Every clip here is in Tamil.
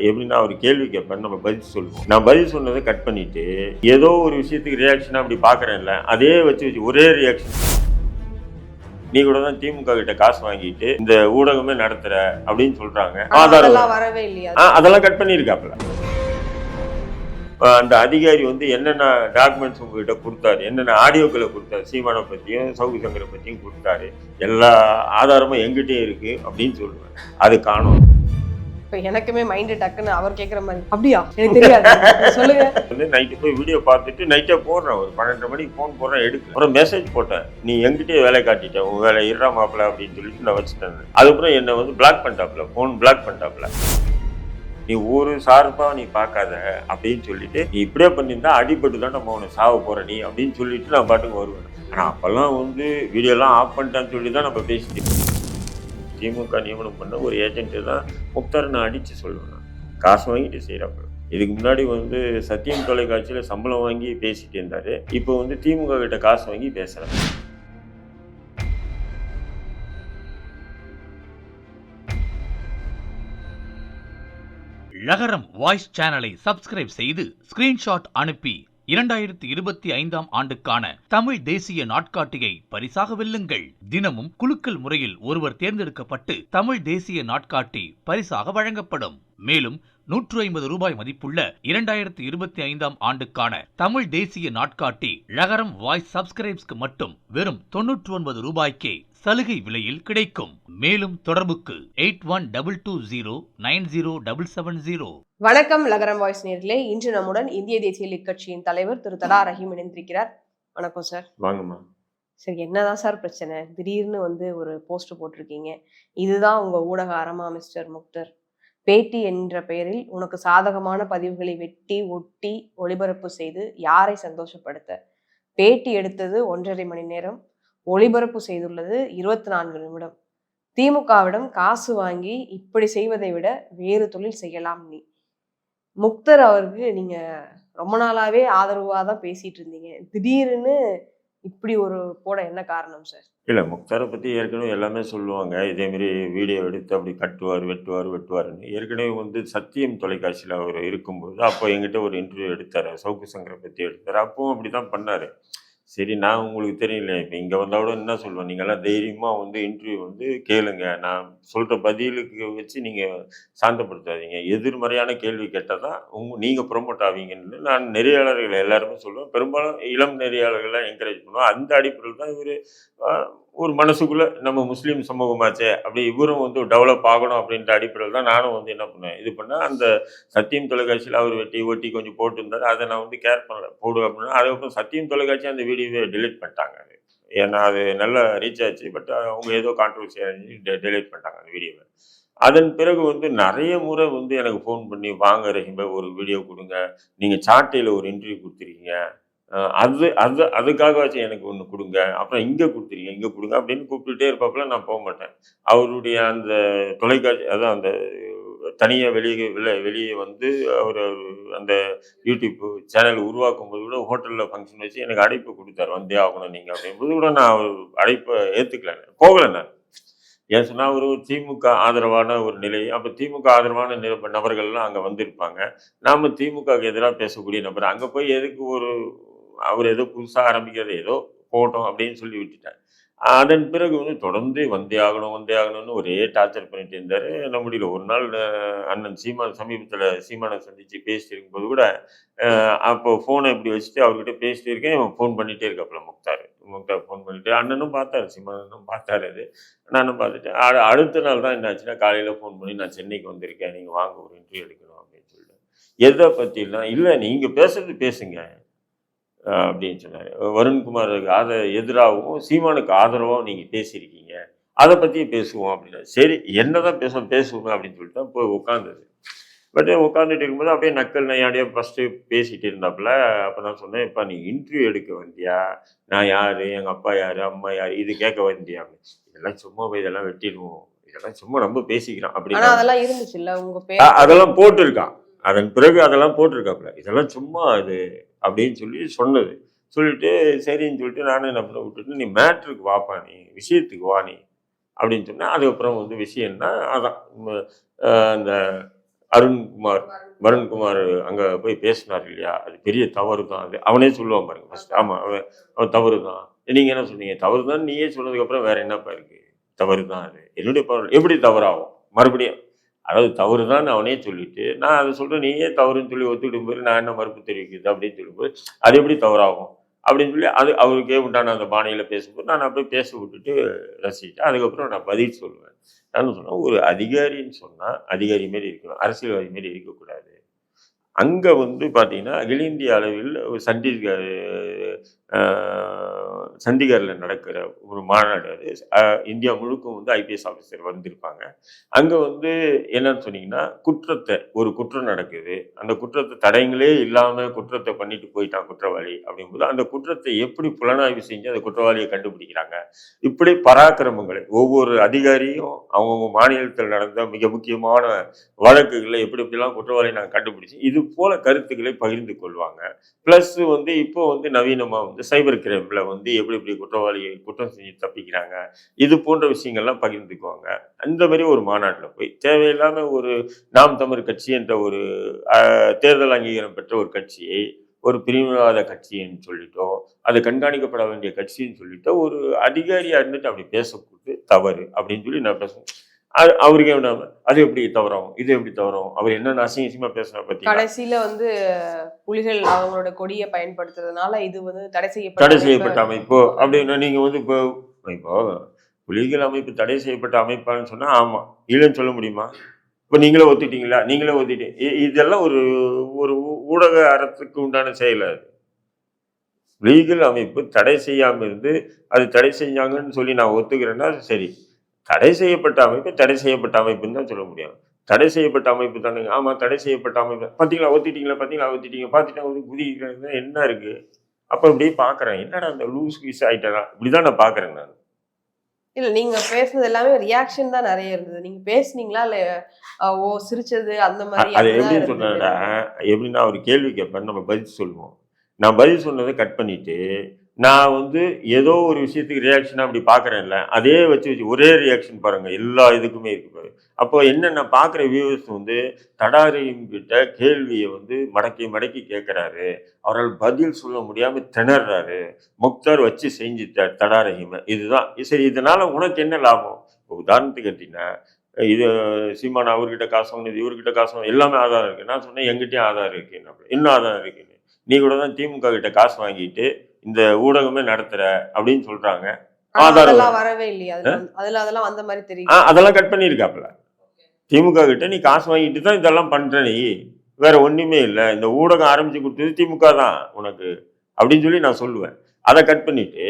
எப்படின்னா அவர் கேள்வி கேட்பாரு நம்ம பதில் சொல்லுவோம். நான் பதில் சொன்னதை கட் பண்ணிட்டு ஏதோ ஒரு விஷயத்துக்கு ரியாக்ஷன் அப்படி பார்க்குறேன்ல அதே வச்சு வச்சு ஒரே ரியாக்ஷன் நீ கூட தான் திமுக கிட்ட காசு வாங்கிட்டு இந்த ஊடகமே நடத்துற அப்படின்னு சொல்றாங்க. ஆதாரம் வரவே இல்லையா? அதெல்லாம் கட் பண்ணியிருக்காப்புல. அஹ் அந்த அதிகாரி வந்து என்னென்ன டாக்குமெண்ட்ஸ் உங்ககிட்ட கொடுத்தாரு? என்னென்ன ஆடியோக்களை கொடுத்தாரு? சீமானை பற்றியும் சவுக்கு சங்கரை பற்றியும் கொடுத்தாரு. எல்லா ஆதாரமும் எங்கிட்டே இருக்கு அப்படின்னு சொல்லுவேன். அது காணும். இப்ப எனக்குமே மைண்ட் டக்குன்னு அவர் கேக்குற மாதிரி. அப்படியா? எனக்கு தெரியாது. சொல்லுங்க. வந்து நைட்டு போய் வீடியோ பார்த்துட்டு நைட்டே போடுறேன். ஒரு பன்னெண்டரை மணிக்கு ஃபோன் போடுறேன் எடுக்க அப்புறம் மெசேஜ் போட்டேன். நீ எங்கிட்டே வேலை காட்டிட்டேன் உன் வேலை இருறா மாப்பிள அப்படின்னு சொல்லிட்டு நான் வச்சுட்டேன். அதுக்கப்புறம் என்னை வந்து பிளாக் பண்ணிட்டாப்புல ஃபோன் பிளாக் பண்ணிட்டாப்புல. நீ ஒரு சார்பா நீ பார்க்காத அப்படின்னு சொல்லிட்டு நீ இப்படியே பண்ணியிருந்தா அடிபட்டு தான் நம்ம உன்னை சாவ போற நீ அப்படின்னு சொல்லிட்டு நான் பாட்டுக்கு வருவேன். ஆனா அப்பெல்லாம் வந்து வீடியோலாம் ஆஃப் பண்ணிட்டான்னு சொல்லி தான் நம்ம பேசிட்டு. திமுக நியமனம் பண்ண ஒரு ஏஜென்ட்டு தான் முக்தார் நான் அடித்து சொல்லுவேன் நான். காசு வாங்கிட்டு செய்கிறப்ப இதுக்கு முன்னாடி வந்து சத்தியம் தொலைக்காட்சியில் சம்பளம் வாங்கி பேசிட்டு இருந்தார். இப்போ வந்து திமுக கிட்ட காசு வாங்கி பேசுகிறாங்க லகரம் வாய்ஸ் சேனலை சப்ஸ்கிரைப் செய்து ஸ்கிரீன்ஷாட் அனுப்பி இரண்டாயிரத்தி இருபத்தி ஐந்தாம் ஆண்டுக்கான தமிழ் தேசிய நாட்காட்டியை பரிசாக வெல்லுங்கள். தினமும் குலுக்கல் முறையில் ஒருவர் தேர்ந்தெடுக்கப்பட்டு தமிழ் தேசிய நாட்காட்டி பரிசாக வழங்கப்படும். மேலும் நூற்று ஐம்பது ரூபாய் மதிப்புள்ள இரண்டாயிரத்தி இருபத்தி ஐந்தாம் ஆண்டுக்கான தமிழ் தேசிய நாட்காட்டி லகரம் வாய்ஸ் சப்ஸ்கிரைப்ஸ்க்கு மட்டும் வெறும் தொன்னூற்று ஒன்பது ரூபாய்க்கே சலுகை விலையில் கிடைக்கும். மேலும் தொடர்புக்கு eight one double two zero nine zero double seven zero. வணக்கம் லகரம் வாய்ஸ் நேர்களே. இன்று நம்முடன் இந்திய தேசிய லீக் கட்சியின் தலைவர் திரு தடா ரஹீம் இணைந்திருக்கிறார். வணக்கம் சார். வாங்கம்மா. சரி என்னதான் சார் பிரச்சனை? திடீர்னு வந்து ஒரு போஸ்ட் போட்டிருக்கீங்க. இதுதான் உங்க ஊடக அறமா மிஸ்டர் முக்தர்? பேட்டி என்ற பெயரில் உனக்கு சாதகமான பதிவுகளை வெட்டி ஒட்டி ஒளிபரப்பு செய்து யாரை சந்தோஷப்படுத்த? பேட்டி எடுத்தது ஒன்றரை மணி நேரம் ஒளிபரப்பு செய்துள்ளது இருபத்தி நான்கு நிமிடம். திமுகவிடம் காசு வாங்கி இப்படி செய்வதை விட வேறு தொழில் செய்யலாம் நீ. முக்தர் அவருக்கு நீங்க ரொம்ப நாளாவே ஆதரவாக தான் பேசிட்டு இருந்தீங்க திடீர்னு இப்படி ஒரு போட என்ன காரணம் சார் இல்லை முக்தாரை பற்றி ஏற்கனவே எல்லாமே சொல்லுவாங்க. இதேமாரி வீடியோ எடுத்து அப்படி கட்டுவார் வெட்டுவார் வெட்டுவாருன்னு ஏற்கனவே வந்து சத்தியம் தொலைக்காட்சியில் அவர் இருக்கும்போது அப்போ எங்கிட்ட ஒரு இன்டர்வியூ எடுத்தார். சவுக்கு சங்கரை பற்றி எடுத்தார். அப்பவும் அப்படி தான் பண்ணார். சரி நான் உங்களுக்கு தெரியல இப்போ இங்கே வந்தால் கூட என்ன சொல்லுவேன் நீங்கள்லாம் தைரியமாக வந்து இன்டர்வியூ வந்து கேளுங்க. நான் சொல்கிற பதிலுக்கு வச்சு நீங்கள் சாந்தப்படுத்தாதீங்க. எதிர்மறையான கேள்வி கேட்டால் தான் உங்க நீங்கள் ப்ரொமோட் ஆவீங்கன்னு நான் நெறியாளர்கள் எல்லாருமே சொல்லுவேன். பெரும்பாலும் இளம் நெறியாளர்கள்லாம் என்கரேஜ் பண்ணுவேன். அந்த அடிப்படையில் தான் இவர் ஒரு மனசுக்குள்ளே நம்ம முஸ்லீம் சமூகமாச்சே அப்படி இவரும் வந்து டெவலப் ஆகணும் அப்படின்ற அடிப்படையில் தான் நானும் வந்து என்ன பண்ணேன்? இது பண்ணேன். அந்த சத்தியம் தொலைக்காட்சியில் அவர் வெட்டி ஒட்டி கொஞ்சம் போட்டிருந்தாரு. அதை நான் வந்து கேர் பண்ணல. போடு அப்படின்னா அதுக்கப்புறம் சத்தியம் தொலைக்காட்சி அந்த வீடியோவை டிலீட் பண்ணிட்டாங்க. அது ஏன்னா அது நல்லா ரீச் ஆச்சு. பட் அவங்க ஏதோ கான்ட்ரவர்சி டெலீட் பண்ணிட்டாங்க அந்த வீடியோவை. அதன் பிறகு வந்து நிறைய முறை வந்து எனக்கு ஃபோன் பண்ணி வாங்க ரஹிம்ப ஒரு வீடியோ கொடுங்க. நீங்கள் சாட்டையில் ஒரு இன்டர்வியூ கொடுத்துருக்கீங்க. அது அது அது வச்சு எனக்கு ஒன்று கொடுங்க. அப்புறம் இங்கே கொடுத்துருங்க இங்கே கொடுங்க அப்படின்னு கூப்பிட்டுட்டே இருப்பாப்புல நான் போக மாட்டேன். அவருடைய அந்த தொலைக்காட்சி அதான் அந்த தனியாக வெளியே வெளியே வெளியே வந்து அவர் அந்த யூடியூப் சேனல் உருவாக்கும் போது கூட ஹோட்டலில் ஃபங்க்ஷன் வச்சு எனக்கு அழைப்பு கொடுத்தாரு. வந்தே ஆகணும் நீங்கள் அப்படிங்கும்போது கூட நான் அவர் அழைப்பை ஏற்றுக்கல போகலை நான். ஏன் சொன்னால் ஒரு திமுக ஆதரவான ஒரு நிலை. அப்போ திமுக ஆதரவான நில- நபர்கள்லாம் அங்கே வந்திருப்பாங்க. நாம் திமுகவுக்கு எதிராக பேசக்கூடிய நபர். அங்கே போய் எதுக்கு ஒரு அவர் ஏதோ புதுசாக ஆரம்பிக்கிறது ஏதோ போட்டோம் அப்படின்னு சொல்லி விட்டுட்டார். அதன் பிறகு வந்து தொடர்ந்து வந்தே ஆகணும் வந்தே ஆகணும்னு ஒரே டார்ச்சர் பண்ணிட்டு இருந்தார். என்ன முடியல ஒரு நாள் அண்ணன் சீமான் சமீபத்தில் சீமானை சந்தித்து பேசிட்டு இருக்கும்போது கூட அப்போ ஃபோனை இப்படி வச்சுட்டு அவர்கிட்ட பேசிட்டு இருக்கேன். இவன் ஃபோன் பண்ணிகிட்டே இருக்காப்புல முக்தார். முக்தார் ஃபோன் பண்ணிட்டு அண்ணனும் பார்த்தாரு சீமானும் பார்த்தாரு அது. நானும் பார்த்துட்டு அடுத்த நாள் தான் என்னாச்சுன்னா காலையில் ஃபோன் பண்ணி நான் சென்னைக்கு வந்திருக்கேன் நீங்கள் வாங்க ஒரு இன்டர்வியூ எடுக்கணும் அப்படின்னு சொல்லிட்டு எதை பற்றிலாம் இல்லை நீங்கள் பேசுறது பேசுங்க. அப்படின்னு சொன்னார். வருண்குமாருக்கு ஆத எதிராகவும் சீமானுக்கு ஆதரவாகவும் நீங்கள் பேசியிருக்கீங்க. அதை பற்றி பேசுவோம் அப்படின்னா. சரி என்னதான் பேச பேசுவோம் அப்படின்னு சொல்லிட்டு தான் போய் உட்காந்தது பட் உட்காந்துட்டு இருக்கும்போது அப்படியே நக்கல் நையாடியா ஃபஸ்ட்டு பேசிட்டு இருந்தாப்புல அப்போ நான் சொன்னேன் இப்போ நீ இன்டர்வியூ எடுக்க வந்தியா? நான் யார்? எங்கள் அப்பா யார்? அம்மா யார்? இது கேட்க வந்தியா. இதெல்லாம் சும்மா போய் இதெல்லாம் வெட்டிடுவோம். இதெல்லாம் சும்மா ரொம்ப பேசிக்கிறான் அப்படின்னு அதெல்லாம் இருந்துச்சு இல்ல உங்க அ- பேர் அதெல்லாம் போட்டிருக்கான். அதன் பிறகு அதெல்லாம் போட்டிருக்காப்புல. இதெல்லாம் சும்மா அது அப்படின்னு சொல்லி சொன்னது. சொல்லிட்டு சரின்னு சொல்லிட்டு நானும் என்ன பண்ண விட்டுட்டு நீ மேட்ருக்கு வாப்பா நீ விஷயத்துக்கு வா நீ. அப்படின்னு சொன்னேன். அதுக்கப்புறம் வந்து விஷயம்னா அதான் அந்த அருண்குமார் வருண்குமார் அங்கே போய் பேசினார் இல்லையா? அது பெரிய தவறு தான். அது அவனே சொல்லுவான் பாருங்க ஃபஸ்ட் ஆமாம் அவன் அவன் தவறு தான். நீங்கள் என்ன சொன்னீங்க? தவறு தான் நீயே சொன்னதுக்கப்புறம் வேறு என்னப்பா இருக்குது தவறு தான் அது. என்னுடைய பவர் எப்படி தவறாகும்? மறுபடியும் அதாவது தவறு தான் அவனே சொல்லிட்டு நான் அதை சொல்கிறேன் நீயே தவறுன்னு சொல்லி ஒத்துக்கிடும் போது நான் என்ன மறுப்பு தெரிவிக்குது அப்படின்னு சொல்லும்போது அது எப்படி தவறாகும்? அப்படின்னு சொல்லி அது அவருக்கே உண்டான அந்த பாணியில் பேசும்போது நான் அப்படியே பேச விட்டுட்டு ரசிச்சுட்டு அதுக்கப்புறம் நான் பதில் சொல்லுவேன். நான் சொன்னேன் ஒரு அதிகாரின்னு சொன்னால் அதிகாரி மாரி இருக்கணும். அரசியல்வாதி மாரி இருக்கக்கூடாது. அங்கே வந்து பார்த்திங்கன்னா அகில இந்திய அளவில் ஒரு சண்டிகர் சண்டிகரில் நடக்கிற ஒரு மாநாடு அது. இந்தியா முழுக்க வந்து ஐபிஎஸ் ஆஃபீஸர் வந்திருப்பாங்க. அங்கே வந்து என்னன்னு சொன்னீங்கன்னா குற்றத்தை ஒரு குற்றம் நடக்குது. அந்த குற்றத்தை தடயங்களே இல்லாமல் குற்றத்தை பண்ணிட்டு போயிட்டான் குற்றவாளி அப்படிங்கும்போது அந்த குற்றத்தை எப்படி புலனாய்வு செஞ்சு அந்த குற்றவாளியை கண்டுபிடிக்கிறாங்க? இப்படி பராக்கிரமங்களை ஒவ்வொரு அதிகாரியும் அவங்கவுங்க மாநிலத்தில் நடந்த மிக முக்கியமான வழக்குகளை எப்படி எப்படிலாம் குற்றவாளி நாங்கள் கண்டுபிடிச்சி இது போல கருத்துக்களை பகிர்ந்து கொள்வாங்க. ப்ளஸ் வந்து இப்போ வந்து நவீனமாக வந்து சைபர் கிரைமில் வந்து எப்படி எப்படி குற்றவாளியை குற்றம் செஞ்சு தப்பிக்கிறாங்க இது போன்ற விஷயங்கள்லாம் பகிர்ந்துக்குவாங்க. அந்த மாதிரி ஒரு மாநாட்டில் போய் தேவையில்லாமல் ஒரு நாம் தமிழ் கட்சி என்ற ஒரு தேர்தல் அங்கீகாரம் பெற்ற ஒரு கட்சியை ஒரு பிரிவினவாத கட்சின்னு சொல்லிட்டோ அது கண்காணிக்கப்பட வேண்டிய கட்சின்னு சொல்லிட்டோ ஒரு அதிகாரியா இருந்துட்டு அப்படி பேசக்கூட்டு தவறு அப்படின்னு சொல்லி நான் பேசுவேன். அது அவருக்கு என்ன அது எப்படி தவறாகும் இது எப்படி தவறாகும் அவர் என்ன அசிங்க அசிங்கமா பேசுனா பத்தி கடைசியில வந்து புலிகள் அவங்களோட கொடியை பயன்படுத்துறதுனால இது வந்து தடை செய்யப்பட்ட தடை. செய்யப்பட்ட அமைப்போ அப்படின்னா நீங்க வந்து இப்போ இப்போ புலிகள் அமைப்பு தடை செய்யப்பட்ட அமைப்பான்னு சொன்னா ஆமா இல்லைன்னு சொல்ல முடியுமா? இப்போ நீங்களே ஒத்துட்டீங்களா? நீங்களே ஒத்துட்டீங்க இதெல்லாம் ஒரு ஒரு ஊடக அறத்துக்கு உண்டான செயல் அது. லீகல் அமைப்பு தடை செய்யாம இருந்து அது தடை செஞ்சாங்கன்னு சொல்லி நான் ஒத்துக்கிறேன்னா அது சரி. தடை செய்யப்பட்ட அமைப்பு தடை செய்யப்பட்ட அமைப்புன்னு தான் சொல்ல முடியும். தடை செய்யப்பட்ட அமைப்பு தானுங்க ஆமா தடை செய்யப்பட்ட அமைப்பு. பார்த்தீங்களா ஒத்திட்டீங்களா? பார்த்தீங்களா ஒத்திட்டீங்க. பார்த்துட்டா ஒரு குதிக்கிறது என்ன இருக்கு? அப்போ இப்படியே பார்க்குறேன் என்னடா அந்த லூஸ் கீஸ் ஆயிட்டா இப்படிதான் நான் பார்க்குறேன் நான். இல்ல நீங்க பேசுனது எல்லாமே ரியாக்ஷன் தான் நிறைய இருந்தது நீங்க பேசுனீங்களா? இல்ல ஓ சிரிச்சது அந்த மாதிரி அது எப்படி இருந்தது. சொன்னா எப்படின்னா அவர் கேள்வி கேட்பாரு நம்ம பதில் சொல்லுவோம். நான் பதில் சொன்னதை கட் பண்ணிட்டு நான் வந்து ஏதோ ஒரு விஷயத்துக்கு ரியாக்ஷனாக அப்படி பார்க்குறேன்ல அதே வச்சு வச்சு ஒரே ரியாக்ஷன் பாருங்கள் எல்லா இதுக்குமே இருக்கு பாரு. அப்போ என்ன நான் பார்க்குற வியூவர்ஸ் வந்து தடாரியும் கிட்ட கேள்வியை வந்து மடக்கி மடக்கி கேட்குறாரு. அவரால் பதில் சொல்ல முடியாமல் திணறாரு. முக்தார் வச்சு செஞ்சுட்டார் தடாரஹிமை இதுதான். சரி இதனால் உனக்கு என்ன லாபம்? இப்போ உதாரணத்துக்கு கேட்டீங்கன்னா இது சீமான் அவர்கிட்ட காசு வாங்கினது இவர்கிட்ட காசு வாங்கினது எல்லாமே ஆதாரம் இருக்குது நான் சொன்னேன் எங்கிட்டயும் ஆதாரம் இருக்கு இன்னும் ஆதாரம் இருக்குன்னு? நீ கூட தான் திமுக கிட்ட காசு வாங்கிட்டு இந்த ஊடகமே நடத்துற அப்படின்னு சொல்றாங்க. ஆதாரம் அதெல்லாம் வரவே இல்லையா. அதுல அதெல்லாம் வந்த மாதிரி தெரியும் அதெல்லாம் கட் பண்ணியிருக்காப்புல. திமுக கிட்ட நீ காசு வாங்கிட்டு தான் இதெல்லாம் பண்ற நீ. வேற ஒண்ணுமே இல்லை. இந்த ஊடகம் ஆரம்பிச்சு கொடுத்தது திமுக தான் உனக்கு அப்படின்னு சொல்லி நான் சொல்லுவேன். அதை கட் பண்ணிட்டு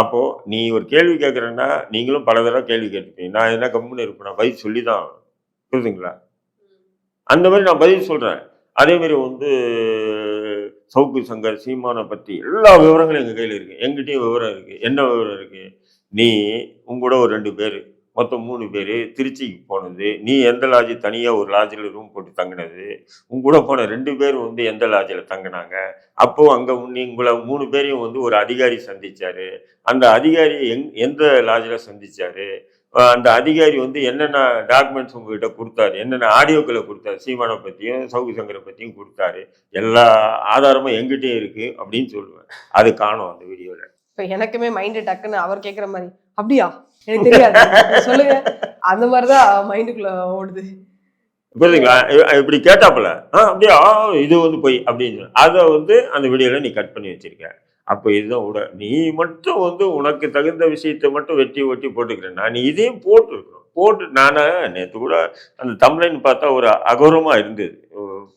அப்போ நீ ஒரு கேள்வி கேட்குறேன்னா நீங்களும் பல தடவை கேள்வி கேட்டுப்பீங்க. நான் என்ன கம்முன்னு இருப்பேன்? நான் பதில் சொல்லி தான். புரியுதுங்களா? அந்த மாதிரி நான் பதில் சொல்றேன். அதே மாதிரி வந்து சவுக்கு சங்கர் சீமானை பற்றி எல்லா விவரங்களும் எங்கள் கையில் இருக்குது எங்கிட்டையும் விவரம் இருக்குது என்ன விவரம் இருக்குது நீ உங்கூட ஒரு ரெண்டு பேர் மொத்தம் மூணு பேர் திருச்சிக்கு போனது. நீ எந்த லாட்ஜ் தனியாக ஒரு லாட்ஜில் ரூம் போட்டு தங்கினது? உங்க கூட போன ரெண்டு பேர் வந்து எந்த லாட்ஜில் தங்கினாங்க? அப்போ அங்கே நீ உங்களை மூணு பேரையும் வந்து ஒரு அதிகாரி சந்தித்தார் அந்த அதிகாரி எங் எந்த லாட்ஜில் சந்தித்தார் அந்த அதிகாரி வந்து என்னென்ன டாக்குமெண்ட்ஸ் உங்ககிட்ட கொடுத்தாரு? என்னென்ன ஆடியோக்களை கொடுத்தாரு? சீமானை பற்றியும் சவுக்கு சங்கரை பற்றியும் கொடுத்தாரு. எல்லா ஆதாரமும் எங்கிட்டயும் இருக்கு அப்படின்னு சொல்லுவேன். அது காணும் அந்த வீடியோவில் இப்ப எனக்குமே மைண்ட் டக்குன்னு அவர் கேக்குற மாதிரி அப்படியா? எனக்கு தெரியாது. சொல்லுங்க. அந்த மாதிரிதான் மைண்டுக்குள்ள ஓடுது. புரியுதுங்களா? இப்படி கேட்டாப்புல ஆ அப்படியா? இது வந்து போய். அப்படின்னு சொல்லு. அதை வந்து அந்த வீடியோல நீ கட் பண்ணி வச்சிருக்க. அப்போ இதுதான் உட நீ மட்டும் வந்து உனக்கு தகுந்த விஷயத்தை மட்டும் வெட்டி ஒட்டி போட்டுக்கிறேன்னா நீ இதையும் போட்டுருக்கணும் போட்டு நானே நேற்று கூட அந்த தமிழ்னு பார்த்தா ஒரு அகோரமா இருந்தது.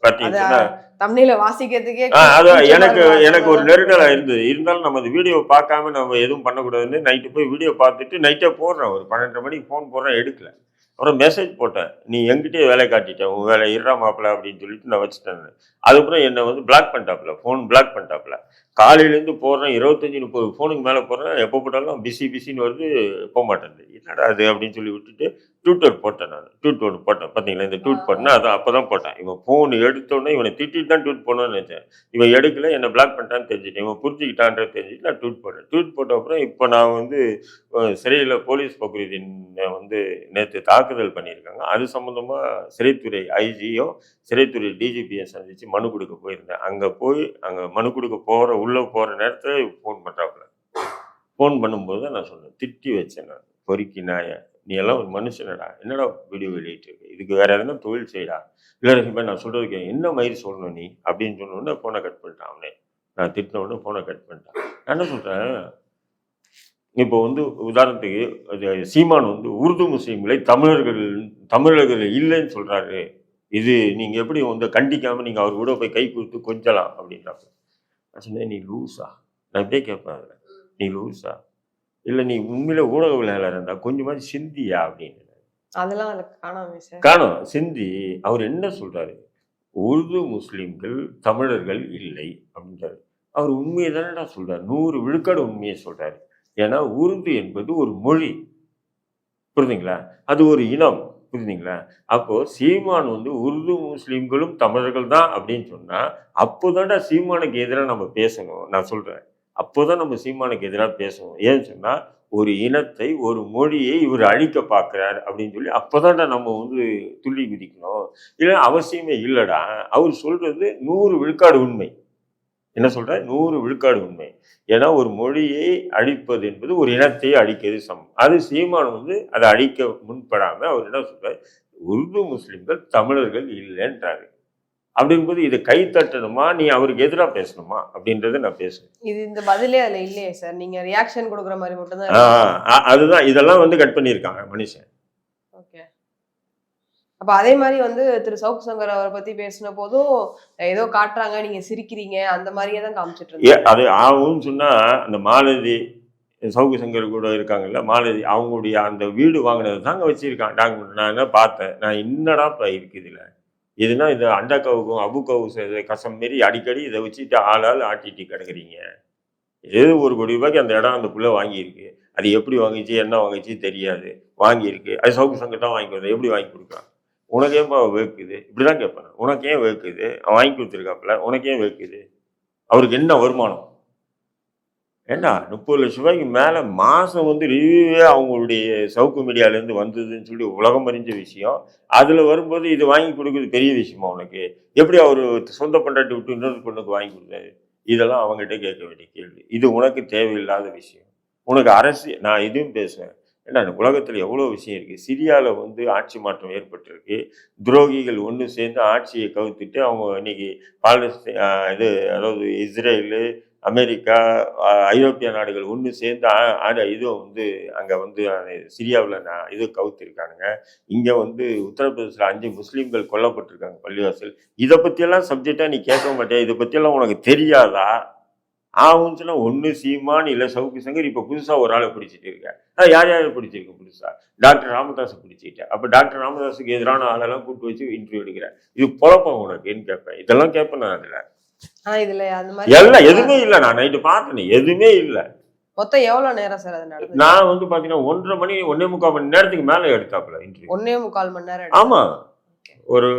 பார்த்தீங்கன்னா தமிழ்ல வாசிக்கிறதுக்கே அதான் எனக்கு. எனக்கு ஒரு நெருடலா இருந்தது. இருந்தாலும் நம்ம அந்த வீடியோ பார்க்காம நம்ம எதுவும் பண்ணக்கூடாதுன்னு நைட்டு போய் வீடியோ பார்த்துட்டு நைட்டே போடுறேன். ஒரு பன்னெண்டரை மணிக்கு ஃபோன் போடுறேன் எடுக்கல. அப்புறம் மெசேஜ் போட்டேன். நீ எங்கிட்டயே வேலை காட்டிட்ட உன் வேலை இருறா மாப்பிள அப்படின்னு சொல்லிட்டு நான் வச்சுட்டேன். அதுக்கப்புறம் என்னை வந்து பிளாக் பண்ணிட்டாப்புல ஃபோன் பிளாக் பண்ணிட்டாப்புல. காலையிலேருந்து போடுறேன் இருபத்தஞ்சி முப்பது ஃபோனுக்கு மேலே போடுறேன். எப்போ போட்டாலும் பிஸி பிஸின்னு வருது போக மாட்டேன் என்னடா அது அப்படின்னு சொல்லி விட்டுட்டு ட்விட்டர் போட்டேன் நான். ட்வீட் ஒன்று போட்டேன். பார்த்தீங்களா இந்த ட்வீட் போட்டேன்னா அதான் அப்போ தான் போட்டேன். இவன் ஃபோன் எடுத்தோடனே இவனை திட்டிட்டு தான் ட்வீட் பண்ணணும்னு நினச்சேன். இவன் எடுக்கல என்னை பிளாக் பண்ணிட்டான்னு தெரிஞ்சுட்டேன். இவன் புரிஞ்சுக்கிட்டான்றது தெரிஞ்சுட்டு நான் ட்வீட் போட்டேன். ட்வீட் போட்ட அப்புறம் இப்போ நான் வந்து சிறையில் போலீஸ் பக்ரீதின் வந்து நேற்று தாக்குதல் பண்ணியிருக்காங்க. அது சம்மந்தமாக சிறைத்துறை ஐஜியும் சிறைத்துறை டிஜிபியை சந்தித்து மனு கொடுக்க போயிருந்தேன். அங்கே போய் அங்கே மனு கொடுக்க போகிற உள்ளே போகிற நேரத்தில் ஃபோன் பண்ணுறாப்புல ஃபோன் பண்ணும்போது தான் நான் சொன்னேன். திட்டி வச்சேன் நான். பொறுக்கி நாயை. நீ எல்லாம் ஒரு மனுஷனடா. என்னடா வீடியோ வெளியிட்டு இதுக்கு வேற எதனா தொழில் செய்யடா இல்லை ரஹிமா நான் சொல்றதுக்கு என்ன மயிர் சொல்லணும் நீ? அப்படின்னு சொன்னோடனே ஃபோனை கட் பண்ணிட்டான் அவனே. நான் திட்டின உடனே ஃபோனை கட் பண்ணிட்டான். நான் என்ன சொல்கிறேன் இப்போ வந்து உதாரணத்துக்கு அது சீமான் வந்து உருது முஸ்லீம்களை தமிழர்கள் தமிழர்கள் இல்லைன்னு சொல்கிறாரு இது நீங்கள் எப்படி வந்து கண்டிக்காமல் நீங்கள் அவர் கூட போய் கை கொடுத்து கொஞ்சலாம் அப்படின்றாங்க நான் சொன்னேன் நீ லூஸா நான் இப்படியே கேட்பேன் நீ லூஸா இல்லை நீ உண்மையில ஊடகவியலாளர் இருந்தா கொஞ்சமாவது சிந்தியா அப்படின்னு. அதெல்லாம் அதுல காணாமே சிந்தி அவர் என்ன சொல்றாரு? உருது முஸ்லிம்கள் தமிழர்கள் இல்லை அப்படின்றாரு. அவர் உண்மையை தானடா சொல்றாரு. நூறு விழுக்காடு உண்மையை சொல்றாரு. ஏன்னா உருது என்பது ஒரு மொழி. புரியுதுங்களா அது ஒரு இனம். புரியுதுங்களா அப்போ சீமான் வந்து உருது முஸ்லிம்களும் தமிழர்கள் தான் அப்படின்னு சொன்னா அப்போதான்டா சீமானுக்கு எதிராக நம்ம பேசணும். நான் சொல்றேன். அப்போ தான் நம்ம சீமானுக்கு எதிராக பேசணும் ஏன்னு சொன்னால் ஒரு இனத்தை ஒரு மொழியை இவர் அழிக்க பார்க்குறாரு அப்படின்னு சொல்லி அப்போதான்டா நம்ம வந்து துள்ளி குதிக்கணும். இல்லை அவசியமே இல்லைடா. அவர் சொல்கிறது நூறு விழுக்காடு உண்மை. என்ன சொல்கிற நூறு விழுக்காடு உண்மை. ஏன்னா ஒரு மொழியை அழிப்பது என்பது ஒரு இனத்தை அழிக்கிறது சமம். அது சீமான் வந்து அதை அழிக்க முன்படாமல் அவர் என்ன சொல்கிறார் உருது முஸ்லீம்கள் தமிழர்கள் இல்லைன்றாரு. அப்படிங்கும்போது இதை கை தட்டணுமா? நீ அவருக்கு எதிராக பேசணுமா? அப்படின்றத நான் பேசுறேன். இது இந்த பதிலே அதுல இல்லையே சார். நீங்க ரியாக்ஷன் கொடுக்குற மாதிரி மட்டும் தான் ஆஹ் அ- அதுதான். இதெல்லாம் வந்து கட் பண்ணியிருக்காங்க மனுஷன். ஓகே. அப்ப அதே மாதிரி வந்து திரு சவுக்கு சங்கர் அவரை பத்தி பேசின போதும் ஏதோ காட்டுறாங்க நீங்க சிரிக்கிறீங்க அந்த மாதிரியே தான் காமிச்சிட்டு இருந்தாங்க அது ஆகும்னு சொன்னா அந்த மாலதி சவுக்கு சங்கர் கூட இருக்காங்கல்ல மாலதி அவங்களுடைய அந்த வீடு வாங்கினது தாங்க வச்சிருக்கான். டாக்குமெண்ட் நான் என்ன பார்த்தேன்? நான் என்னடா இப்போ இருக்கு இதுல? இதுனா இது அண்டக்கவுக்கும் அபுக்கவு கசம் மாரி அடிக்கடி இதை வச்சுட்டு ஆள் ஆள் ஆட்டிட்டு கிடக்குறீங்க. ஏதோ ஒரு கோடி ரூபாய்க்கு அந்த இடம் அந்த புள்ள வாங்கியிருக்கு. அது எப்படி வாங்கிச்சு என்ன வாங்கிச்சு தெரியாது. வாங்கியிருக்கு. அது சவுக்கு சங்கத்தான் வாங்கி கொடுத்தா எப்படி வாங்கி கொடுக்கலாம் உனக்கு ஏன்பா வேக்குது? இப்படிதான் கேட்பேன். உனக்கு ஏன் வேக்குது? அவன் வாங்கி கொடுத்துருக்காப்புல. உனக்கு ஏன் வேக்குது? அவருக்கு என்ன வருமானம்? ஏண்டா முப்பது லட்ச ரூபாய்க்கு மேலே மாதம் வந்து ரிவ்யூவே அவங்களுடைய சவுக்கு மீடியாலேருந்து வந்ததுன்னு சொல்லி உலகம் அறிஞ்ச விஷயம். அதில் வரும்போது இது வாங்கி கொடுக்குறது பெரிய விஷயமா உனக்கு? எப்படி அவர் சொந்த பண்டாட்டி விட்டு இன்னொரு பொண்ணுக்கு வாங்கி கொடுத்தாரு? இதெல்லாம் அவங்ககிட்ட கேட்க வேண்டிய கேள்வி. இது உனக்கு தேவையில்லாத விஷயம். உனக்கு அரசு நான் இதுவும் பேசுவேன் ஏன்னா உலகத்தில் எவ்வளோ விஷயம் இருக்குது சிரியாவில் வந்து ஆட்சி மாற்றம் ஏற்பட்டிருக்கு. துரோகிகள் ஒன்று சேர்ந்து ஆட்சியை கவுத்துட்டு அவங்க இன்னைக்கு பாலஸ்தீன் இது அதாவது இஸ்ரேலு அமெரிக்கா ஐரோப்பிய நாடுகள் ஒன்று சேர்ந்து ஆ- ஆட இதுவும் வந்து அங்கே வந்து சிரியாவில் நான் இது கவுத்திருக்கானுங்க. இங்கே வந்து உத்தரப்பிரதேசில் அஞ்சு முஸ்லீம்கள் கொல்லப்பட்டிருக்காங்க பள்ளிவாசல். இதை பற்றியெல்லாம் சப்ஜெக்டாக நீ கேட்க மாட்டேன் இதை பற்றியெல்லாம் உனக்கு தெரியாதா? ஆகும்னு சொன்னால் ஒன்று சீமான் இல்லை சவுக்கு சங்கர் இப்போ புதுசாக ஒரு ஆளை பிடிச்சிட்டு இருக்கேன் நான் யார் யாரை பிடிச்சிருக்கேன் புதுசாக டாக்டர் ராமதாஸை பிடிச்சிக்கிட்டேன் அப்போ டாக்டர் ராமதாஸுக்கு எதிரான ஆளெல்லாம் கூப்பிட்டு வச்சு இன்டர்வியூ எடுக்கிறேன் இது பொழப்பம் உனக்குன்னு கேட்பேன் இதெல்லாம் கேட்பேன் நான் அதில். இதுல அந்த மாதிரி எல்லாம் எதுவுமே இல்லை நான் நைட்டு பார்த்தேன் எதுவுமே இல்லை. மொத்தம் எவ்வளவு நேரம் சார் அது நடந்தது நான் வந்து பார்த்தீங்கன்னா ஒன்றரை மணி ஒன்னே முக்கால் மணி நேரத்துக்கு மேலே எடுத்தாப்புல இன்டர்வியூ ஒன்னே முக்கால் மணி நேரம். ஆமா. ஒரு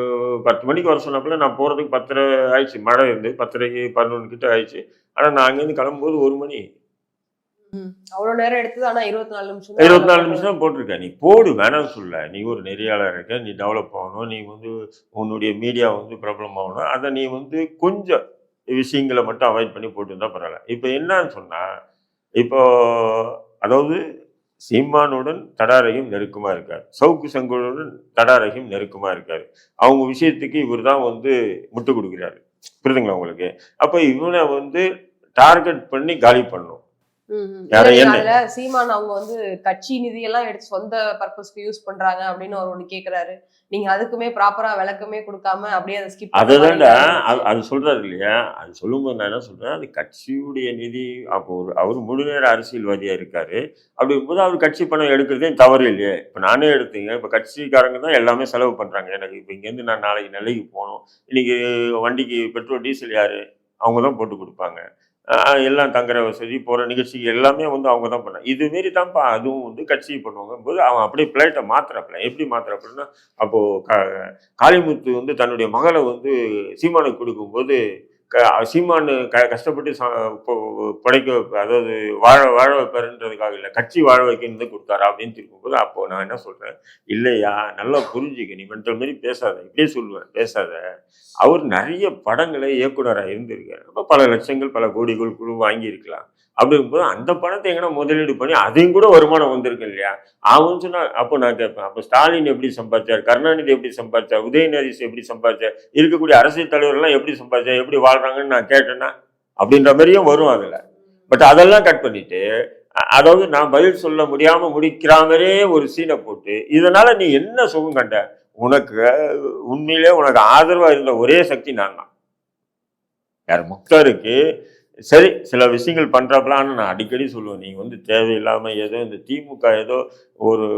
பத்து மணிக்கு வர சொன்னப்பல நான் போறதுக்கு பத்தரை ஆயிடுச்சு. மழை இருந்து பத்தரைக்கு பதினொன்று கிட்ட ஆயிடுச்சு. ஆனா நான் அங்கேருந்து கிளம்பும்போது ஒரு மணி. அவ்வளவு நேரம் எடுத்தது ஆனா இருபத்தி நாலு நிமிஷம் இருபத்தி நாலு நிமிஷம் தான் போட்டிருக்க நீ போடு வேணாம்னு சொல்ல. நீ ஒரு நெறியாளர் இருக்க நீ டெவலப் ஆகணும். நீ வந்து உன்னுடைய மீடியா வந்து பிரபலம் ஆகணும் அதை நீ வந்து கொஞ்சம் விஷயங்களை மட்டும் அவாய்ட் பண்ணி போட்டுருந்தா பரவாயில்ல. இப்போ என்னன்னு சொன்னால் இப்போ அதாவது சீமானுடன் தடாரையும் நெருக்கமாக இருக்கார். சவுக்கு சங்குடன் தடாரகிம் நெருக்கமாக இருக்கார். அவங்க விஷயத்துக்கு இவர் தான் வந்து முட்டு கொடுக்குறாரு. புரியுதுங்களா உங்களுக்கு? அப்போ இவனை வந்து டார்கெட் பண்ணி காலி பண்ணும் சீமான் அவங்க வந்து கட்சி நிதியெல்லாம் எடுத்து சொந்த பர்பஸ்க்கு யூஸ் பண்றாங்க அப்படின்னு அவர் ஒண்ணு கேக்குறாரு. நீங்க அதுக்குமே ப்ராப்பரா விளக்கமே கொடுக்காம அப்படியே அதை ஸ்கிப் அதுதான்டா. அது சொல்றாரு இல்லையா? அது சொல்லும்போது நான் என்ன சொல்றேன்? அது கட்சியுடைய நிதி அப்போ ஒரு அவர் முழு நேர அரசியல்வாதியா இருக்காரு. அப்படி இருக்கும்போது அவர் கட்சி பணம் எடுக்கிறதே தவறு இல்லையே. இப்போ நானே எடுத்தீங்க. இப்போ கட்சிக்காரங்க தான் எல்லாமே செலவு பண்றாங்க. எனக்கு இப்போ இங்கேருந்து நான் நாளைக்கு நெல்லைக்கு போகணும். இன்னைக்கு வண்டிக்கு பெட்ரோல் டீசல் யாரு? அவங்க தான் போட்டு கொடுப்பாங்க. எல்லாம் தங்குற வசதி போகிற நிகழ்ச்சிகள் எல்லாமே வந்து அவங்க தான் பண்ணாங்க இதுமாரி தான்ப்பா அதுவும் வந்து கட்சி பண்ணுவாங்க போது அவன் அப்படியே பிளேட்டை மாத்துறாப்புல. எப்படி மாத்துறாப்புலன்னா அப்போது கா காளிமுத்து வந்து தன்னுடைய மகளை வந்து சீமானுக்கு கொடுக்கும்போது க சீமானு க கஷ்டப்பட்டு படைக்க அதாவது வாழ வாழ வைப்பாருன்றதுக்காக இல்லை கட்சி வாழ வைக்கணும்னு கொடுத்தாரா அப்படின்னு இருக்கும்போது அப்போ நான் என்ன சொல்கிறேன் இல்லையா நல்லா புரிஞ்சுக்க நீ மற்ற மாரி பேசாத இப்படியே சொல்லுவேன் பேசாத. அவர் நிறைய படங்களை இயக்குனராக இருந்திருக்காரு. அப்போ பல லட்சங்கள் பல கோடிகள் குழு வாங்கியிருக்கலாம். அப்படிங்கும்போது அந்த பணத்தை எங்கன்னா முதலீடு பண்ணி அதையும் கூட வருமானம் வந்திருக்கு இல்லையா? அவன் சொன்னா அப்போ நான் கேட்பேன் அப்போ ஸ்டாலின் எப்படி சம்பாதிச்சார்? கருணாநிதி எப்படி சம்பாதிச்சார்? உதயநிதி எப்படி சம்பாதிச்சார்? இருக்கக்கூடிய அரசியல் தலைவர்கள்லாம் எப்படி சம்பாதிச்சார்? எப்படி வாழ்றாங்கன்னு நான் கேட்டேன்னா அப்படின்ற மாதிரியும் வரும் அதில். பட் அதெல்லாம் கட் பண்ணிட்டு அதாவது நான் பதில் சொல்ல முடியாம முடிக்கிற மாதிரியே ஒரு சீனை போட்டு இதனால நீ என்ன சுகம் கண்ட? உனக்கு உண்மையிலே உனக்கு ஆதரவா இருந்த ஒரே சக்தி நான் தான். யார்? முக்தருக்கு சரி சில விஷயங்கள் பண்றாப்புல நான் அடிக்கடி சொல்லுவேன். நீங்கள் வந்து தேவையில்லாமல் ஏதோ இந்த திமுக ஏதோ ஒரு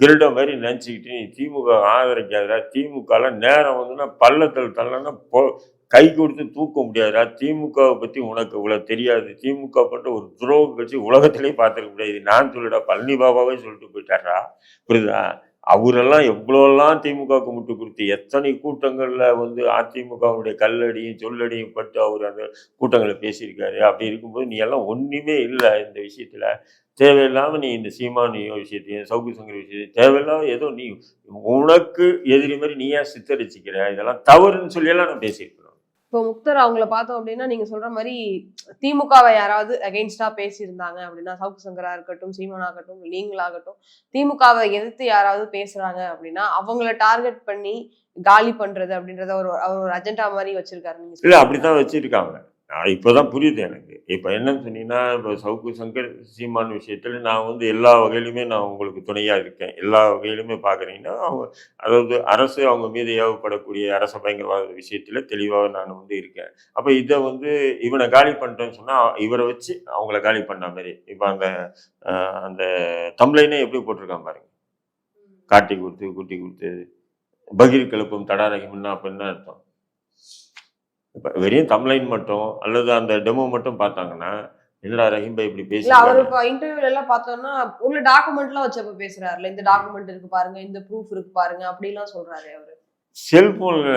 கிருட மாதிரி நினச்சிக்கிட்டு நீ திமுக ஆதரிக்காதடா திமுகல நேரம் வந்துன்னா பள்ளத்தில் தள்ளனா போ கை கொடுத்து தூக்க முடியாதுடா. திமுகவை பற்றி உனக்கு இவ்வளோ தெரியாது. திமுக பண்ணுற ஒரு துரோக கட்சி உலகத்திலே பார்த்துருக்க முடியாது. நான் சொல்லிடா பழனி பாபாவே சொல்லிட்டு போயிட்டாரா புரியுதா? அவரெல்லாம் எவ்வளோலாம் திமுகவுக்கு முட்டு கொடுத்து எத்தனை கூட்டங்களில் வந்து அதிமுகவுடைய கல்லடியும் சொல்லடியும் பட்டு அவர் அந்த கூட்டங்களை பேசியிருக்காரு. அப்படி இருக்கும்போது நீ எல்லாம் ஒன்றுமே இல்லை இந்த விஷயத்தில். தேவையில்லாமல் நீ இந்த சீமானியோ விஷயத்தையும் சவுக்கு சங்கர் விஷயத்தையும் தேவையில்லாம ஏதோ நீ உனக்கு எதிரி மாதிரி நீ ஏன் சித்தரிச்சுக்கிற. இதெல்லாம் தவறுன்னு சொல்லியெல்லாம் நான் பேசியிருக்கேன். இப்போ முக்தர் அவங்கள பார்த்தோம் அப்படின்னா நீங்க சொல்ற மாதிரி திமுகவை யாராவது அகைன்ஸ்டா பேசியிருந்தாங்க அப்படின்னா சவுக்கு சங்கரா இருக்கட்டும் சீமானாகட்டும் நீங்களாகட்டும் திமுகவை எதிர்த்து யாராவது பேசுறாங்க அப்படின்னா அவங்கள டார்கெட் பண்ணி காலி பண்றது அப்படின்றத ஒரு அவர் ஒரு அஜெண்டா மாதிரி வச்சிருக்காரு நீங்க இல்லை அப்படி தான் வச்சுருக்காங்க. நான் இப்போ தான் புரியுது எனக்கு. இப்போ என்னன்னு சொன்னீங்கன்னா இப்போ சவுக்கு சங்கர் சீமான் விஷயத்தில் நான் வந்து எல்லா வகையிலுமே நான் உங்களுக்கு துணையாக இருக்கேன். எல்லா வகையிலுமே பார்க்குறீங்கன்னா அவங்க அதாவது அரசு அவங்க மீது ஏவப்படக்கூடிய அரச பயங்கரவாத விஷயத்தில் தெளிவாக நான் வந்து இருக்கேன். அப்போ இதை வந்து இவனை காலி பண்ணிட்டேன்னு சொன்னால் இவரை வச்சு அவங்கள காலி பண்ண மாதிரி. இப்போ அந்த அந்த தம்ளைனே எப்படி போட்டிருக்கான் பாருங்க. காட்டி கொடுத்து குட்டி கொடுத்து பகீர் கிளப்பும் தடாரகம்னா அப்போ என்ன அர்த்தம்? இப்போ வெறும் தமிழைன் மட்டும் அல்லது அந்த டெமோ மட்டும் பார்த்தாங்கன்னா என்னடா ரஹீம் பாய் இப்படி இல்ல அவர் பேசி இப்போ இன்டர்வியூல எல்லாம் பார்த்தோம்னா உள்ள டாக்குமெண்ட் எல்லாம் வச்சப்ப பேசுறாருல இந்த டாக்குமெண்ட் இருக்கு பாருங்க இந்த ப்ரூஃப் இருக்கு பாருங்க அப்படிலாம் சொல்றாரு அவரு. செல்போன்ல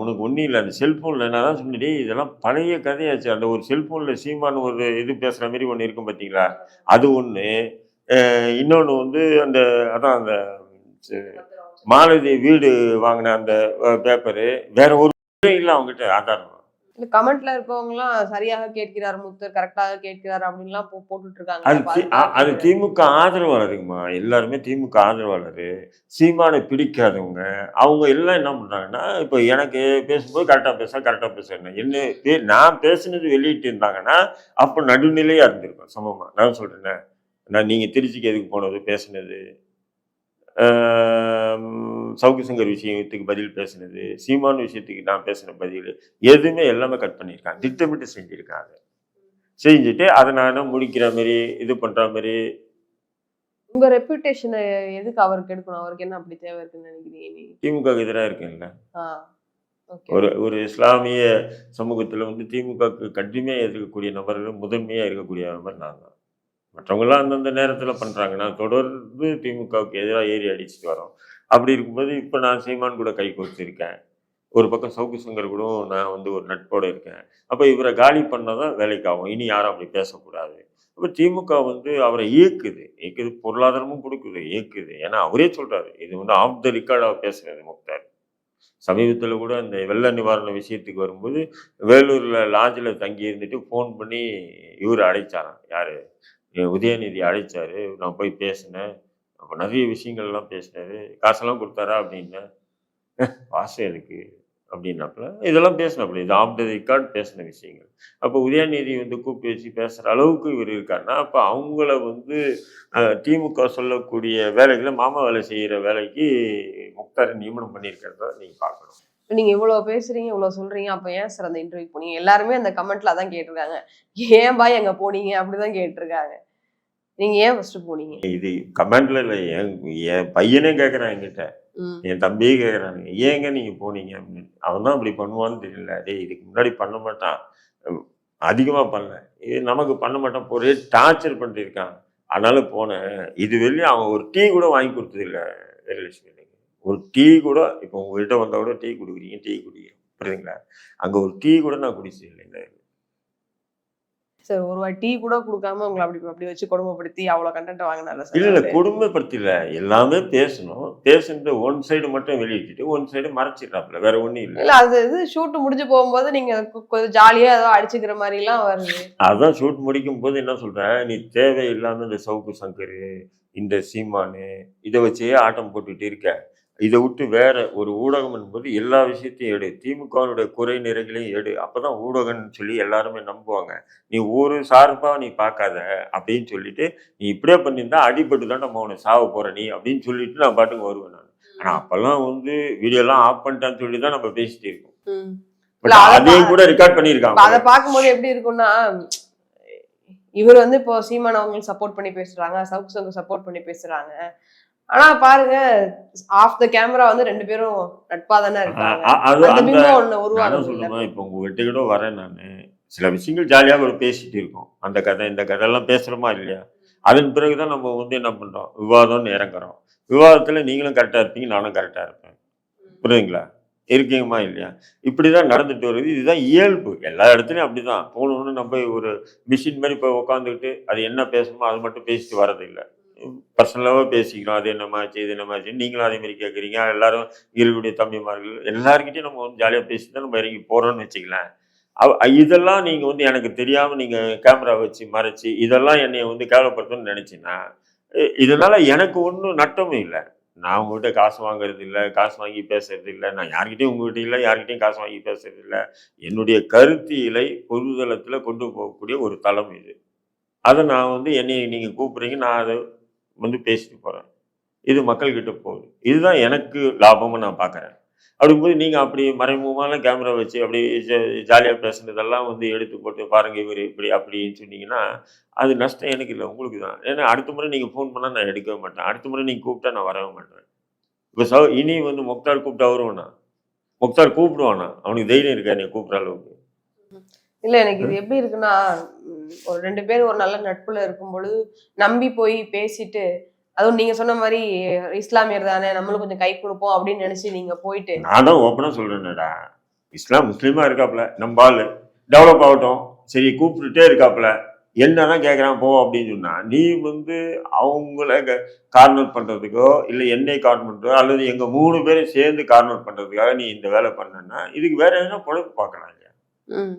உனக்கு ஒன்றும் இல்லை அந்த செல்போன்ல நான் தான் இதெல்லாம் பழைய கதையாச்சு. அந்த ஒரு செல்போன்ல சீமான் ஒரு இது பேசுற மாதிரி ஒன்று இருக்கும் பார்த்தீங்களா அது ஒன்று இன்னொன்று வந்து அந்த அதான் அந்த மாலதி வீடு வாங்கின அந்த பேப்பரு வேற ஒரு இல்லை அவங்ககிட்ட ஆதாரம். இந்த கமெண்ட்ல சரியாக கேட்கிறார் முக்தர் கரெக்டாக கேட்கிறார் அப்படின்லாம் போட்டுட்டு இருக்காங்க அது அது திமுக ஆதரவாளருங்கம்மா எல்லாருமே திமுக ஆதரவாளர் சீமானை பிடிக்காதவங்க அவங்க எல்லாம் என்ன பண்றாங்கன்னா இப்போ எனக்கு பேசும்போது கரெக்டாக பேச கரெக்டாக பேசுறேன் என்ன பே- நான் பேசுனது வெளியிட்டு இருந்தாங்கன்னா அப்போ நடுநிலையா இருந்திருக்கும் சமமா. நான் சொல்றேனே. நான் நீங்க திருச்சிக்கு எதுக்கு போனது பேசுனது? சவுக்கு சங்கர் விஷயத்துக்கு பதில் பேசுனது சீமான் விஷயத்துக்கு நான் பேசின பதில் எதுவுமே எல்லாமே கட் பண்ணியிருக்காங்க. திட்டமிட்டு செஞ்சிருக்காங்க. செஞ்சுட்டு அதை நான் முடிக்கிற மாதிரி இது பண்ற மாதிரி. உங்க ரெப்புடேஷனை எதுக்கு அவருக்கு எடுக்கணும்? அவருக்கு என்ன அப்படி தேவை இருக்குன்னு நினைக்கிறீங்க திமுக எதிராக இருக்குல்ல ஒரு ஒரு இஸ்லாமிய சமூகத்தில் வந்து திமுகவுக்கு கடுமையாக எதிர்க்கக்கூடிய நபர்கள் முதன்மையாக இருக்கக்கூடிய நபர் நான் தான். மற்றவங்களாம் அந்தந்த நேரத்தில் பண்ணுறாங்க நான் தொடர்ந்து திமுகவுக்கு எதிராக ஏறி அடிச்சுட்டு வரோம். அப்படி இருக்கும்போது இப்போ நான் சீமான் கூட கை கோச்சிருக்கேன் ஒரு பக்கம் சவுக்கு சங்கர் கூட நான் வந்து ஒரு நட்போடு இருக்கேன். அப்போ இவரை காலி பண்ணால் தான் வேலைக்கு ஆகும். இனி யாரும் அப்படி பேசக்கூடாது. அப்போ திமுக வந்து அவரை இயக்குது. இயக்குது பொருளாதாரமும் கொடுக்குது. இயக்குது. ஏன்னா அவரே சொல்கிறாரு இது வந்து ஆஃப் த ரிக்கார்டாக பேசுகிறது முக்தார். சமீபத்தில் கூட அந்த வெள்ள நிவாரண விஷயத்துக்கு வரும்போது வேலூரில் லாட்ஜில் தங்கி இருந்துட்டு ஃபோன் பண்ணி இவர் அழைச்சாராம். யார்? உதயநிதி அழைச்சாரு. நான் போய் பேசினேன். அப்போ நிறைய விஷயங்கள்லாம் பேசினாரு. காசெல்லாம் கொடுத்தாரா அப்படின்னா. ஆசை எனக்கு அப்படின்னாப்புல இதெல்லாம் பேசினாப்புல. இது ஆஃப் த ரெக்கார்ட் பேசின விஷயங்கள். அப்போ உதயநிதி வந்து கூப்பிட்டு வச்சு பேசுகிற அளவுக்கு இவர் இருக்காருன்னா அப்போ அவங்கள வந்து திமுக சொல்லக்கூடிய வேலைகளை மாமா வேலை செய்கிற வேலைக்கு முக்தாரை நியமனம் பண்ணியிருக்கிறத நீங்கள் பார்க்கணும். நீங்கள் இவ்வளோ பேசுறீங்க இவ்வளோ சொல்கிறீங்க அப்போ ஏன் சார் அந்த இன்டர்வியூ போனீங்க? எல்லாருமே அந்த கமெண்ட்டில் தான் கேட்டிருக்காங்க. ஏன் பாய் அங்கே போனீங்க? அப்படிதான் கேட்டிருக்காங்க. நீங்க ஏன் ஃபர்ஸ்ட் போனீங்க? இது கமெண்ட்ல இல்லை என் என் பையனே கேட்குறான் என்கிட்ட. என் தம்பியே கேட்குறானுங்க ஏங்க நீங்க போனீங்க அப்படின்னு. அவன் தான் அப்படி பண்ணுவான்னு தெரியல. டேய் இதுக்கு முன்னாடி பண்ண மாட்டான். அதிகமா பண்ணல. இது நமக்கு பண்ண மாட்டான். ஒரே டார்ச்சர் பண்ணிட்டு இருக்கான். அதனால போனேன். இது வெளியும் அவன் ஒரு டீ கூட வாங்கி கொடுத்தது இல்லை வீரலட்சுமி ஒரு டீ கூட இப்போ உங்ககிட்ட வந்தா கூட டீ குடிக்கிறீங்க டீ குடிக்கிறீங்க புரியுதுங்களா? அங்க ஒரு டீ கூட நான் குடிச்சது இல்லை சார் ஒரு வாட்டி டீ கூட கொடுக்காம உங்களை அப்படி அப்படி வச்சு கொடுமைப்படுத்தி அவ்வளவு கண்டென்ட் வாங்கினால இல்ல இல்ல சார் குடும்பப்படுத்தல எல்லாமே பேசணும். பேசுனது ஒன் சைடு மட்டும் வெளியிட்டு ஒன் சைடு மறைச்சிடறாப்புல. வேற ஒண்ணும் இல்ல. இல்ல அது இது ஷூட் முடிஞ்சு போகும்போது நீங்க கொ- கொஞ்சம் ஜாலியா ஏதோ அடிச்சுக்கிற மாதிரி எல்லாம் வருது. அதான் ஷூட் முடிக்கும் போது என்ன சொல்றேன் நீ தேவையில்லாம இந்த சவுக்கு சங்கரு இந்த சீமானு இதை வச்சே ஆட்டம் போட்டுட்டு இருக்க. இதை விட்டு வேற ஒரு ஊடகம் என்பது எல்லா விஷயத்தையும் எடு. திமுகவுடைய குறை நிறைகளையும் எடு. அப்பதான் ஊடகம்னு சொல்லி எல்லாருமே நம்புவாங்க. நீ ஒரு சார்பா நீ பார்க்காத அப்படின்னு சொல்லிட்டு நீ இப்படியே பண்ணியிருந்தா அடிபட்டு தான் நம்ம உன்னை சாவ போற நீ அப்படின்னு சொல்லிட்டு நான் பாட்டுக்கு வருவேன் நான். ஆனா அப்பெல்லாம் வந்து வீடியோலாம் ஆஃப் பண்ணிட்டான்னு சொல்லி தான் நம்ம பேசிட்டு இருக்கோம். அதையும் கூட ரெக்கார்ட் இப்ப பண்ணியிருக்காங்க அதை பார்க்கும்போது எப்படி இருக்கும்னா இவர் வந்து இப்போ சீமான் அவங்களுக்கு சப்போர்ட் பண்ணி பேசுறாங்க சவுக்கு சங்கு சப்போர்ட் பண்ணி பேசுறாங்க. ஆனா பாருங்க ஆஃப் த கேமரா வந்து ரெண்டு பேரும் நட்பா தானே இருக்காங்க. இப்போ உங்ககிட்ட கூட வரேன் நான். சில விஷயங்கள் ஜாலியாக ஒரு பேசிட்டு இருக்கோம். அந்த கதை இந்த கதையெல்லாம் பேசுகிறோமா இல்லையா? அதன் பிறகுதான் நம்ம வந்து என்ன பண்ணுறோம் விவாதம்னு இறங்குறோம். விவாதத்தில் நீங்களும் கரெக்டாக இருப்பீங்க நானும் கரெக்டாக இருப்பேன். புரியுதுங்களா? இருக்கீங்கம்மா இல்லையா? இப்படி தான் நடந்துட்டு வருது. இதுதான் இயல்பு. எல்லா இடத்துலையும் அப்படி தான் போகணுன்னு நம்ம ஒரு மிஷின் மாதிரி இப்போ உட்காந்துக்கிட்டு அது என்ன பேசணுமோ அது மட்டும் பேசிட்டு வரதில்லை பர்சனலாகவே பேசிக்கிறோம் அது என்னமாச்சு இது என்னமாச்சு நீங்களும் அதே மாதிரி கேட்குறீங்க எல்லாரும் இருக்கக்கூடிய தம்பிமார்கள் எல்லாருக்கிட்டையும் நம்ம வந்து ஜாலியாக பேசி தான் நம்ம இறங்கி போகிறோம்னு வச்சுக்கலாம் அவ இதெல்லாம் நீங்கள் வந்து எனக்கு தெரியாமல் நீங்கள் கேமரா வச்சு மறைச்சி இதெல்லாம் என்னை வந்து கேவலப்படுத்தணும்னு நினச்சின்னா இதனால் எனக்கு ஒன்றும் நட்டமும் இல்லை. நான் உங்கள்கிட்ட காசு வாங்குறது இல்லை காசு வாங்கி பேசுறது இல்லை நான் யார்கிட்டையும் உங்கள்கிட்ட இல்லை யார்கிட்டையும் காசு வாங்கி பேசுறது இல்லை. என்னுடைய கருத்தியலை பொதுதளத்தில் கொண்டு போகக்கூடிய ஒரு தளம் இது. அதை நான் வந்து என்னை நீங்கள் கூப்பிட்றீங்க நான் அதை வந்து பேசிட்டு போகிறேன் இது மக்கள்கிட்ட போகுது. இதுதான் எனக்கு லாபமாக நான் பார்க்குறேன் அப்படிங்கும்போது நீங்கள் அப்படி மறைமுகமான கேமரா வச்சு அப்படி ஜாலியாக பேசுனதெல்லாம் வந்து எடுத்து போட்டு பாருங்க இவர் இப்படி அப்படின்னு சொன்னீங்கன்னா அது நஷ்டம் எனக்கு இல்லை உங்களுக்கு தான். ஏன்னா அடுத்த முறை நீங்கள் ஃபோன் பண்ணால் நான் எடுக்கவே மாட்டேன். அடுத்த முறை நீங்கள் கூப்பிட்டா நான் வரவே மாட்டேன். இப்போ ச இனி வந்து முக்தார் கூப்பிட்டா வருவானா? முக்தார் கூப்பிடுவானா? அவனுக்கு தைரியம் இருக்கா என்னை கூப்பிட்ற அளவுக்கு? இல்லை எனக்கு இது எப்படி இருக்குன்னா ஒரு ரெண்டு பேரும் ஒரு நல்ல நட்புல இருக்கும் பொழுது நம்பி போய் பேசிட்டு அதுவும் நீங்க சொன்ன மாதிரி இஸ்லாமியர் தானே நம்மளும் கொஞ்சம் கை கொடுப்போம் அப்படின்னு நினைச்சு நீங்க போயிட்டு. நான் தான் ஓப்பனாக சொல்கிறேன்டா இஸ்லாம் முஸ்லீமாக இருக்காப்புல நம்ம ஆள். டெவலப் ஆகட்டும். சரி கூப்பிட்டுட்டே இருக்காப்புல. என்னதான் கேட்குறான் போ அப்படின்னு சொன்னா நீ வந்து அவங்கள கார்னர் பண்ணுறதுக்கோ இல்லை என்னை கார்னர் பண்ணுறதோ அல்லது எங்கள் மூணு பேரும் சேர்ந்து கார்னர் பண்ணுறதுக்காக நீ இந்த வேலை பண்ணனா இதுக்கு வேற எதனா பொழப்பு பார்க்கலாம் இல்லையா? ம்.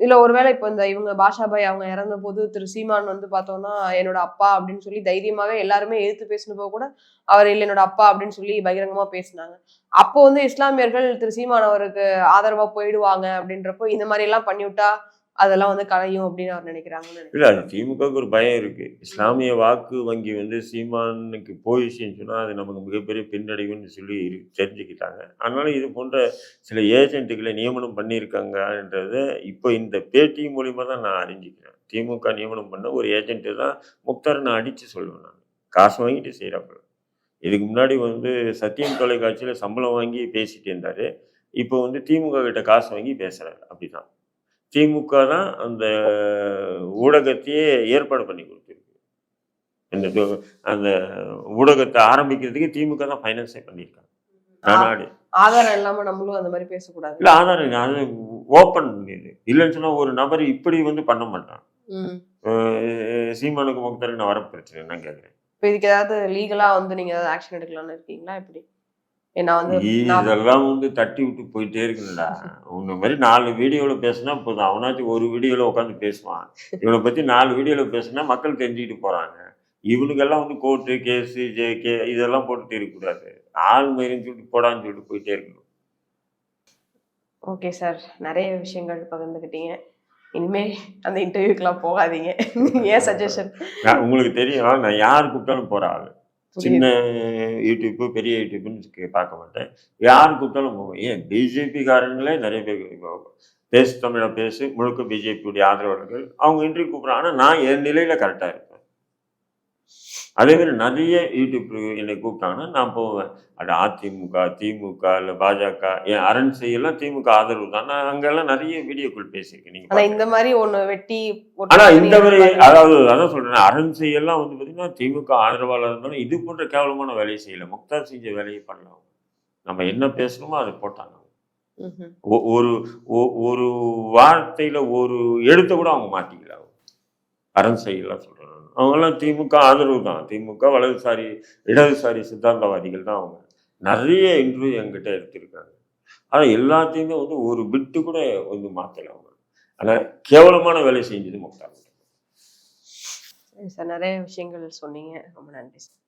இல்லை ஒருவேளை இப்போ இந்த இவங்க பாஷாபாய் அவங்க இறந்த போது திரு சீமான் வந்து பார்த்தோம்னா என்னோட அப்பா அப்படின்னு சொல்லி தைரியமாகவே எல்லாருமே எதிர்த்து பேசினப்போ கூட அவர் இல்லை என்னோட அப்பா அப்படின்னு சொல்லி பகிரங்கமா பேசினாங்க. அப்போ வந்து இஸ்லாமியர்கள் திரு சீமான் அவருக்கு ஆதரவா போயிடுவாங்க அப்படின்றப்போ இந்த மாதிரி எல்லாம் பண்ணிவிட்டா அதெல்லாம் வந்து கலையும் அப்படின்னு அவர் நினைக்கிறாங்கன்னு இல்லை திமுகவுக்கு ஒரு பயம் இருக்கு. இஸ்லாமிய வாக்கு வங்கி வந்து சீமானுக்கு போயிடுச்சுன்னு சொன்னால் அது நமக்கு மிகப்பெரிய பின்னடைவுன்னு சொல்லி தெரிஞ்சுக்கிட்டாங்க. அதனால இது போன்ற சில ஏஜென்ட்டுகளை நியமனம் பண்ணியிருக்காங்கன்றத இப்போ இந்த பேட்டி மூலியமா தான் நான் அறிஞ்சிக்கிறேன். திமுக நியமனம் பண்ண ஒரு ஏஜென்ட்டு தான் முக்தாரை நான் அடித்து சொல்லுவேன் நான். காசு வாங்கிட்டு செய்கிறாப்புல இதுக்கு முன்னாடி வந்து சத்தியம் தொலைக்காட்சியில் சம்பளம் வாங்கி பேசிட்டு இருந்தார். இப்போ வந்து திமுக கிட்ட காசு வாங்கி பேசுகிறாரு அப்படிதான். திமுக தான் அந்த ஊடகத்தையே ஏற்பாடு பண்ணி கொடுத்துருக்கு. இந்த அந்த ஊடகத்தை ஆரம்பிக்கிறதுக்கு திமுக தான் ஃபைனான்ஸே பண்ணியிருக்காங்க. நாடு ஆதாரம் இல்லாம நம்மளும் அந்த மாதிரி பேசக்கூடாது. இல்லை ஆதாரம். அது ஓப்பன் இது. இல்லைன்னு சொன்னால் ஒரு நபர் இப்படி வந்து பண்ண மாட்டான். சீமானுக்கு முக்தருக்கு நான் வர பிரச்சனை என்ன கேட்குறேன். இப்ப இதுக்கு ஏதாவது லீகலா வந்து நீங்க ஏதாவது ஆக்ஷன் எடுக்கலாம்னு இருக்கீங்களா? எப்படி? ஏன்னா வந்து இதெல்லாம் வந்து தட்டி விட்டு போயிட்டே இருக்குங்களா உன்ன மாதிரி நாலு வீடியோவில் பேசினா போதும். அவனாச்சும் ஒரு வீடியோவில் உட்காந்து பேசுவான். இவனை பற்றி நாலு வீடியோவில் பேசினா மக்கள் தெரிஞ்சுக்கிட்டு போகிறாங்க இவனுக்கெல்லாம் வந்து கோர்ட்டு கேஸு ஜே கே இதெல்லாம் போட்டுட்டு இருக்கக்கூடாது ஆள் மயிரின்னு சொல்லிட்டு போடான்னு சொல்லிட்டு போயிட்டே இருக்கணும். ஓகே சார் நிறைய விஷயங்கள் பகிர்ந்துக்கிட்டீங்க இனிமே அந்த இன்டர்வியூக்கெல்லாம் போகாதீங்க. ஏன் சஜஷன் உங்களுக்கு தெரியும். நான் யார் கூப்பிட்டாலும் போகிற ஆள். சின்ன யூடியூப்பு பெரிய யூடியூப்னு கே- பார்க்க மாட்டேன். யார் கூப்பிட்டாலும் போவேன். ஏன்? பிஜேபி காரங்களே நிறைய பேர் இப்போ பேசு தமிழை பேசு முழுக்க பிஜேபியுடைய ஆதரவாளர்கள் அவங்க இன்டர்வியூ கூப்பிட்றாங்க. ஆனால் நான் என் நிலையில் கரெக்டாக அதே மாதிரி நிறைய யூடியூப் என்னை கூப்பிட்டாங்கன்னா நான் போவேன். அது அதிமுக திமுக இல்லை பாஜக என் அரண் செய்யலாம் திமுக ஆதரவு தான். நான் அங்கெல்லாம் நிறைய வீடியோக்கள் பேசியிருக்கேன். நீங்க ஆனா இந்த. மாதிரி ஒண்ணு வெட்டி ஆனா இந்த மாதிரி அதாவது அதான் சொல்றேன். அரண் செய்யலாம் வந்து பாத்தீங்கன்னா திமுக ஆதரவாளர் இருந்தாலும் இது போன்ற கேவலமான வேலையை செய்யல. முக்தார் செஞ்ச வேலையை பண்ணலாம். நம்ம என்ன பேசணுமோ அதை போட்டாங்க. ஒரு ஒரு வார்த்தையில ஒரு எழுத்த கூட அவங்க மாட்டிக்கல அவங்க. அரண் செய்யலாம் சொல்றேன் அவங்கெல்லாம் திமுக ஆதரவு தான். திமுக வலதுசாரி இடதுசாரி சித்தாந்தவாதிகள் தான் அவங்க. நிறைய இன்டர்வியூ என்கிட்ட எடுத்திருக்காங்க. ஆனால் எல்லாத்தையுமே வந்து ஒரு பிட்டு கூட வந்து மாத்தல அவங்க. ஆனால் கேவலமான வேலை செஞ்சது முக்தார். சார் நிறைய விஷயங்கள் சொன்னீங்க. ரொம்ப நன்றி சார்.